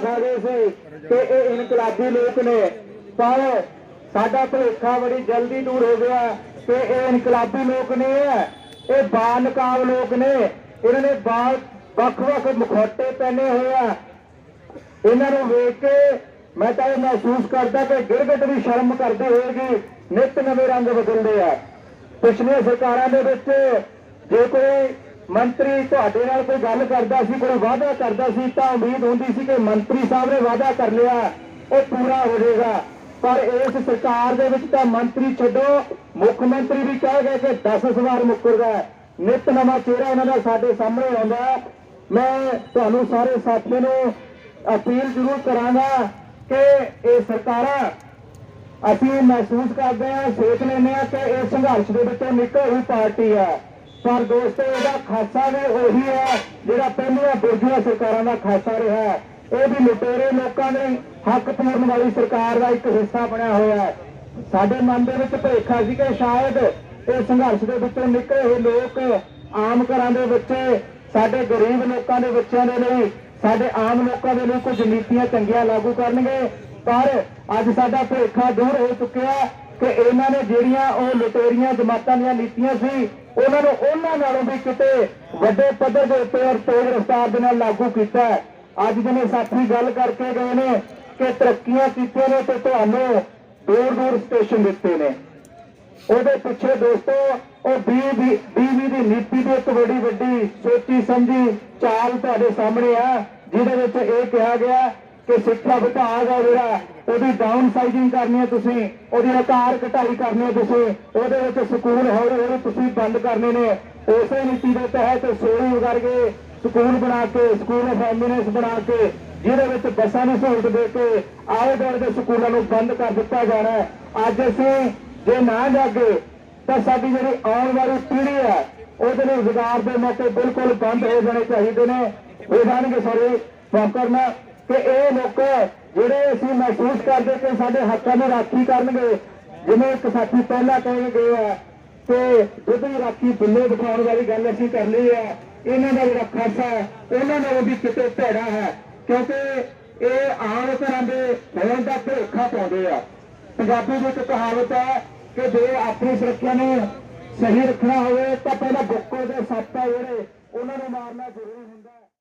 ਖਾ ਗਏ ਸੀ ਕਿ ਇਹ ਇਨਕਲਾਬੀ ਲੋਕ ਨੇ। ਪਰ ਸਾਡਾ ਭੁਲੇਖਾ ਬੜੀ ਜਲਦੀ ਦੂਰ ਹੋ ਗਿਆ ਕਿ ਇਹ ਇਨਕਲਾਬੀ ਲੋਕ ਨੇ, ਇਹ ਬਾਨਕਾਬ ਲੋਕ ਨੇ। ਇਹਨਾਂ ਨੇ ਬਾਲ ਵੱਖ-ਵੱਖ ਮੁਖੌਟੇ ਪਹਿਨੇ ਹੋਏ ਆ। ਇਹਨਾਂ ਨੂੰ ਵੇਖ ਕੇ ਮੈਂ ਤਾਂ ਇਹ ਮਹਿਸੂਸ ਕਰਦਾ ਕਿ ਗਿਰਗਟ ਵੀ ਸ਼ਰਮ ਕਰਦੇ ਹੋਏਗੀ ਨਿਤ ਨਵੇਂ ਰੰਗ ਬਦਲਦੇ ਆ। ਪਿਛਲੀਆਂ ਸਰਕਾਰਾਂ ਦੇ ਵਿੱਚ ਜੇ ਕੋਈ ਮੰਤਰੀ ਤੁਹਾਡੇ ਨਾਲ ਕੋਈ ਗੱਲ ਕਰਦਾ ਸੀ, ਕੋਈ ਵਾਅਦਾ ਕਰਦਾ ਸੀ, ਤਾਂ ਉਮੀਦ ਹੁੰਦੀ ਸੀ ਕਿ ਮੰਤਰੀ ਸਾਹਿਬ ਨੇ ਵਾਅਦਾ ਕਰ ਲਿਆ, ਉਹ ਪੂਰਾ ਹੋ ਜਾਏਗਾ। ਪਰ ਇਸ ਸਰਕਾਰ ਦੇ ਵਿੱਚ ਤਾਂ ਮੰਤਰੀ ਛੱਡੋ, ਮੁੱਖ ਮੰਤਰੀ ਵੀ ਕਹਿ ਗਏ ਕਿ 10 ਸਵਾਰ ਮੁੱਕਰਦਾ ਹੈ। ਨਿਤ ਨਵਾਂ ਚਿਹਰਾ ਇਹਨਾਂ ਦਾ ਸਾਡੇ ਸਾਹਮਣੇ ਆਉਂਦਾ ਮੈਂ ਤੁਹਾਨੂੰ ਸਾਰੇ ਸਾਥੀਆਂ ਨੂੰ ਅਪੀਲ ਜ਼ਰੂਰ ਕਰਾਂਗਾ ਕਿ ਇਹ ਸਰਕਾਰਾਂ, ਅਸੀਂ ਮਹਿਸੂਸ ਕਰਦੇ ਹਾਂ, ਸੋਚ ਲੈਂਦੇ ਹਾਂ ਕਿ ਇਹ ਸੰਘਰਸ਼ ਦੇ ਵਿੱਚੋਂ ਨਿਕਲ ਹੋਈ ਪਾਰਟੀ ਹੈ। ਪਰ ਦੋਸਤੋ, ਇਹਦਾ ਖਾਸਾ ਵੀ ਉਹੀ ਹੈ ਜਿਹੜਾ ਪਹਿਲੀਆਂ ਬੁਰਜੀਆਂ ਸਰਕਾਰਾਂ ਦਾ ਖਾਸਾ ਰਿਹਾ ਹੈ। ਇਹ ਵੀ ਲੁਟੇਰੇ ਲੋਕਾਂ ਦੇ ਹੱਕ ਪੂਰਨ ਵਾਲੀ ਸਰਕਾਰ ਦਾ ਇੱਕ ਹਿੱਸਾ ਬਣਿਆ ਹੋਇਆ ਹੈ। ਸਾਡੇ ਮਨ ਦੇ ਵਿੱਚ ਭੇਖਾ ਸੀ ਕਿ ਸ਼ਾਇਦ ਇਹ ਸੰਘਰਸ਼ ਦੇ ਵਿੱਚੋਂ ਨਿਕਲੇ ਹੋਏ ਲੋਕ ਆਮ ਘਰਾਂ ਦੇ ਬੱਚੇ ਸਾਡੇ ਗਰੀਬ ਲੋਕਾਂ ਦੇ ਬੱਚਿਆਂ ਦੇ ਲਈ, ਸਾਡੇ ਆਮ ਲੋਕਾਂ ਦੇ ਲਈ ਕੁਝ ਨੀਤੀਆਂ ਚੰਗੀਆਂ ਲਾਗੂ ਕਰਨਗੇ। ਪਰ ਅੱਜ ਸਾਡਾ ਭੇਖਾ ਦੂਰ ਹੋ ਚੁੱਕਿਆ ਕਿ ਇਹਨਾਂ ਨੇ ਜਿਹੜੀਆਂ ਉਹ ਲੁਟੇਰੀਆਂ, ਜਮਾਤਾਂ ਦੀਆਂ ਨੀਤੀਆਂ ਸੀ ਉਹਨਾਂ ਨੂੰ ਉਹਨਾਂ ਨਾਲੋਂ ਵੀ ਕਿਤੇ ਵੱਡੇ ਪੱਧਰ ਦੇ ਉੱਤੇ ਔਰ ਤੇਜ਼ ਰਫ਼ਤਾਰ ਦੇ ਨਾਲ ਲਾਗੂ ਕੀਤਾ ਅੱਜ ਜਿਵੇਂ ਸਾਥੀ ਗੱਲ ਕਰਕੇ ਗਏ ਨੇ ਕਿ ਤਰੱਕੀਆਂ ਕੀਤੀਆਂ ਨੇ ਤੇ ਤੁਹਾਨੂੰ ਦੂਰ ਦੂਰ ਸਟੇਸ਼ਨ ਦਿੱਤੇ ਨੇ। ਉਹਦੇ ਪਿੱਛੇ ਦੋਸਤੋ, ਉਹ 20 ਦੀ 20 ਦੀ ਨੀਤੀ ਦੀ ਇੱਕ ਬੜੀ ਵੱਡੀ ਸੋਚੀ ਸਮਝੀ ਚਾਲ ਤੁਹਾਡੇ ਸਾਹਮਣੇ ਆ, ਜਿਹਦੇ ਵਿੱਚ ਇਹ ਕਿਹਾ ਗਿਆ ਕਿ ਸਿੱਖਿਆ ਵਿਭਾਗ ਹੈ ਜਿਹੜਾ ਉਹਦੀ ਡਾਊਨ ਸਾਈਜ਼ਿੰਗ ਕਰਨੀ ਹੈ ਤੁਸੀਂ, ਉਹਦੀ ਆਕਾਰ ਘਟਾਈ ਕਰਨੀ ਹੈ ਤੁਸੀਂ, ਉਹਦੇ ਵਿੱਚ ਸਕੂਲ ਹੌਲੀ ਹੌਲੀ ਤੁਸੀਂ ਬੰਦ ਕਰਨੇ ਨੇ। ਉਸੇ ਨੀਤੀ ਦੇ ਤਹਿਤ ਸੋਈ ਵਰਗੇ ਸਕੂਲ ਬਣਾ ਕੇ, ਸਕੂਲ ਆਫ ਐਮਿਨੈਂਸ ਬਣਾ ਕੇ, ਜਿਹਦੇ ਵਿੱਚ ਬੱਸਾਂ ਨੂੰ ਸਹੂਲਤ ਦੇ ਕੇ ਆਲੇ ਦੁਆਲੇ ਦੇ ਸਕੂਲਾਂ ਨੂੰ ਬੰਦ ਕਰ ਦਿੱਤਾ ਜਾਣਾ ਹੈ। ਅੱਜ ਅਸੀਂ ਜੇ ਨਾ ਜਾਗੇ, ਤਾਂ ਸਾਡੀ ਜਿਹੜੀ ਆਉਣ ਵਾਲੀ ਪੀੜ੍ਹੀ ਹੈ ਉਹਦੇ ਲਈ ਰੁਜ਼ਗਾਰ ਦੇ ਮੌਕੇ ਬਿਲਕੁਲ ਬੰਦ ਹੋ ਜਾਣੇ ਚਾਹੀਦੇ ਨੇ। ਹੋ ਜਾਣਗੇ ਸਾਰੇ ਕਰਨਾ ਕਿ ਇਹ ਲੋਕ ਜਿਹੜੇ ਅਸੀਂ ਮਹਿਸੂਸ ਕਰਦੇ ਕਿ ਸਾਡੇ ਹੱਕਾਂ ਦੀ ਰਾਖੀ ਕਰਨਗੇ, ਜਿਵੇਂ ਇੱਕ ਸਾਥੀ ਪਹਿਲਾਂ ਕਹਿ ਗਏ ਆ ਕਿ ਦੁੱਧ ਦੀ ਰਾਖੀ ਬੁੱਲੇ ਦਿਖਾਉਣ ਵਾਲੀ ਗੱਲ ਅਸੀਂ ਕਰ ਲਈ ਹੈ ਇਹਨਾਂ ਦਾ ਜਿਹੜਾ ਖਾਸਾ ਹੈ ਉਹਨਾਂ ਨਾਲ ਵੀ ਕਿਤੇ ਭੈੜਾ ਹੈ, ਕਿਉਂਕਿ ਇਹ ਆਮ ਤਰ੍ਹਾਂ ਦੇ ਹੋਣ ਦਾ ਭੇਖਾ ਪਾਉਂਦੇ ਆ। ਪੰਜਾਬੀ ਵਿੱਚ ਕਹਾਵਤ ਹੈ ਕਿ ਜੇ ਆਪਣੀ ਸੁਰੱਖਿਆ ਨੂੰ ਸਹੀ ਰੱਖਣਾ ਹੋਵੇ, ਤਾਂ ਪਹਿਲਾਂ ਬੁੱਕੋ ਦੇ ਸੱਪ ਆ ਜਿਹੜੇ, ਉਹਨਾਂ ਨੂੰ ਮਾਰਨਾ ਜ਼ਰੂਰੀ ਹੁੰਦਾ